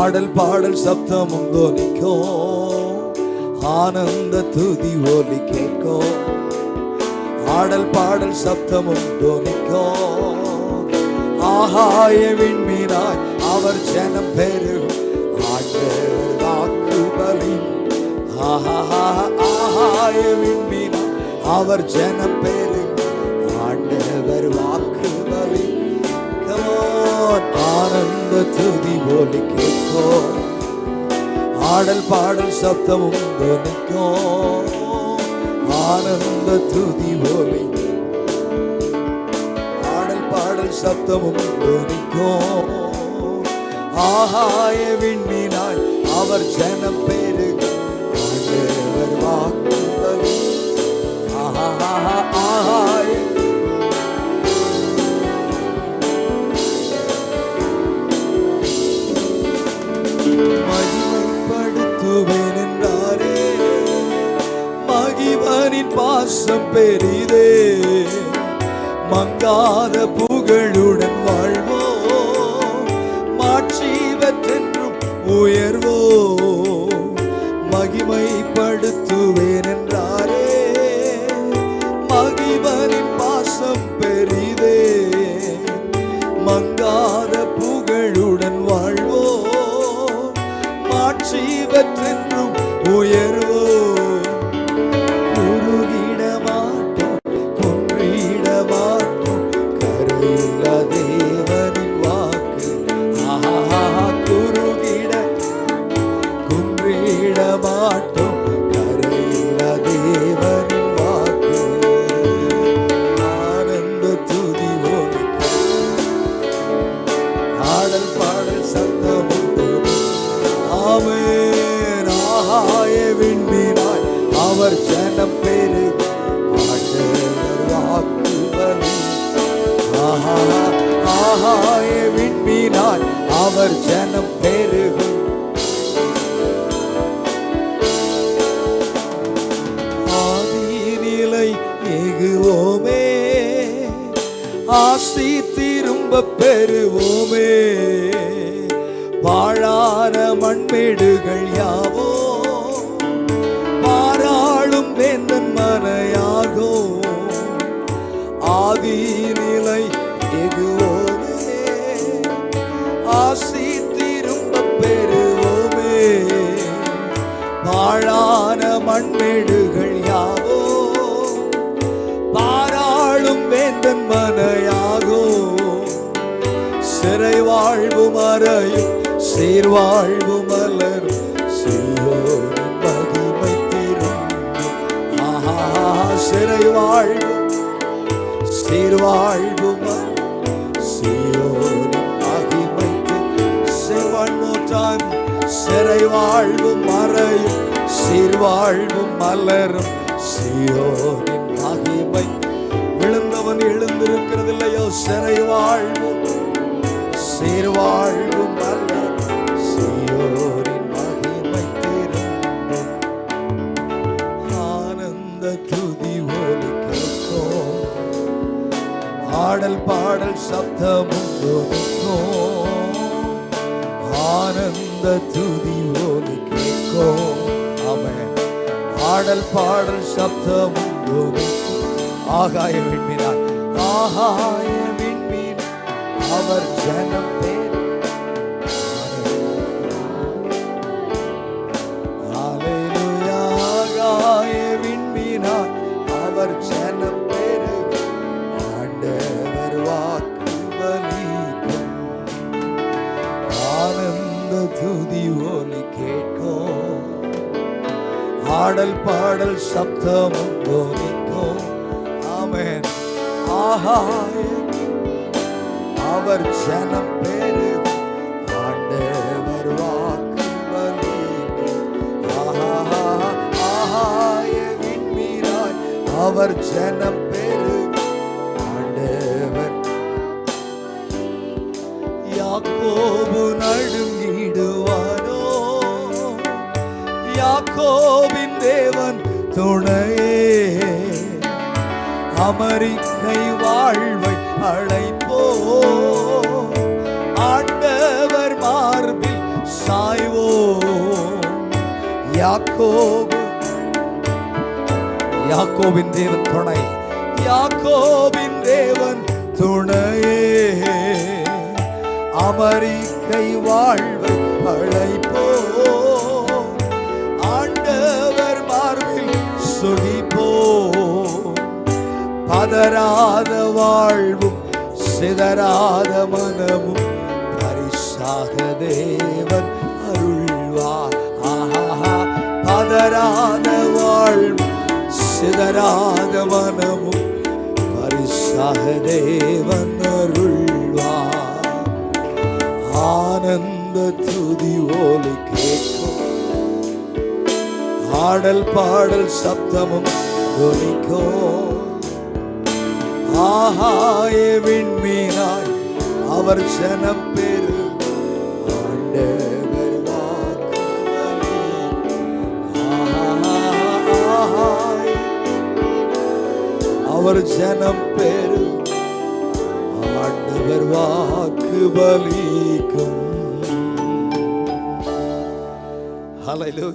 ஆடல் பாடல் சப்தமும் தோனிக்கும் ஆனந்த துதி ஒலி கேட்கும். ஆடல் பாடல் சப்தமும் தோனிக்கும் ஆகாய விண்மீனாய் அவர் ஜனம் பெருகும். ஆண்டவர் ஆகாய விண்மீனாய் அவர் ஜனம் பெருகும். ஆண்டவர் வாக்கு பலி ஆனந்த துதி ஒலி கேட்கும். பாடல் பாடல் சப்தமும் துணிக்கும் ஆனந்த துதி ஒலி பாடல் பாடல் சப்தமும் துணிக்கும் ஆகாய விண்ணினாய் அவர் ஜனம் பெருகும். வாக்கு பாசம் பெரிதே. மங்காத புகழுடன் வாழ்வோ மாட்சிவற்றென்றும் உயர்வோ பாடல் பாடல் சத்தம் ஆமே ஆகாய விண்மீனாய் அவர் ஜனம் பெரு. ஆகாய விண்மீனாய் அவர் ஜனம் பெருகும் நிலை எகுவோமே ஆசி திரும்ப பெறுவோமே. பாழார மண்மேடுகள் யாவோ பாராளும் வேந்தன் மனையாகோ ஆதி நிலை எதுவோமே ஆசி திரும்ப பெறுவோமே. பாழான மண்மேடு சிறை வாழ்வு மறையும் சீர்வாழ்வு மலரும். சீயோனின் மகிமை திரும்பும் ஆஹா சிறை வாழ்வு சீர்வாழ்வு மலரும். சீயோனின் மகிமைக்கு Say சிறை வாழ்வு மறையும் சீர்வாழ்வு மலரும். சியோனின் மகிமை விழுந்தவன் எழுந்திருக்கிறது இல்லையோ சிறை வாழ்வு சீர்வாழ்வு மலரும் சியோனின் மகிமை திரும்பும். ஆனந்த துதி ஒலி கேட்கும். ஆடல் பாடல் சப்தமும் துணிக்கும் ஆனந்த துதி ஒலி கேட்கும். ஆமென். ஆடல் பாடல் சப்தமும் ஆகாய விண்மீனாய் ஆகாய அவர் ஜனம் பேர் ஹalleluya ஆகாய விண்மீனாய் அவர் ஜனம் பெருகு ஆண்டவர் வாக்கு பலிக்கும் ஆனந்த துதி ஒலி கேட்கும் ஆடல் பாடல் சப்தமும் தோனிக்கும் ஆமென் ஆகாய அவர் ஜனம் பெருகு ஆண்டவர் வாக்கு பலிக்கும் ஆஹா அவர் ஜனம் பெருகு ஆண்டவர் யாக்கோபு நடுங்கிடுவாரோ? யாக்கோபின் தேவன் துணையே. அமரிக்கை வாழ்வை அழை யாக்கோபு யாக்கோபின் தேவன் துணை. யாக்கோவின் தேவன் துணையே. அமரிக்கை வாழ்வை அழைப்போ ஆண்டவர் மார்பில் சுகிப்போ. பதறாத வாழ்வும் சிதறாத மனமும் பரிசாக தேவன் சிதறாத மனமும் பரிசாக தேவன் அருள்வார் ஆனந்த துதி ஓலை கேட்கும் ஆடல் பாடல் சப்தமும் துணிக்கும் ஆகாய விண்மீனாய் அவர் ஜனம் பெரு. ஆண்டவர் வாக்கு பலிக்கும் ஹலோ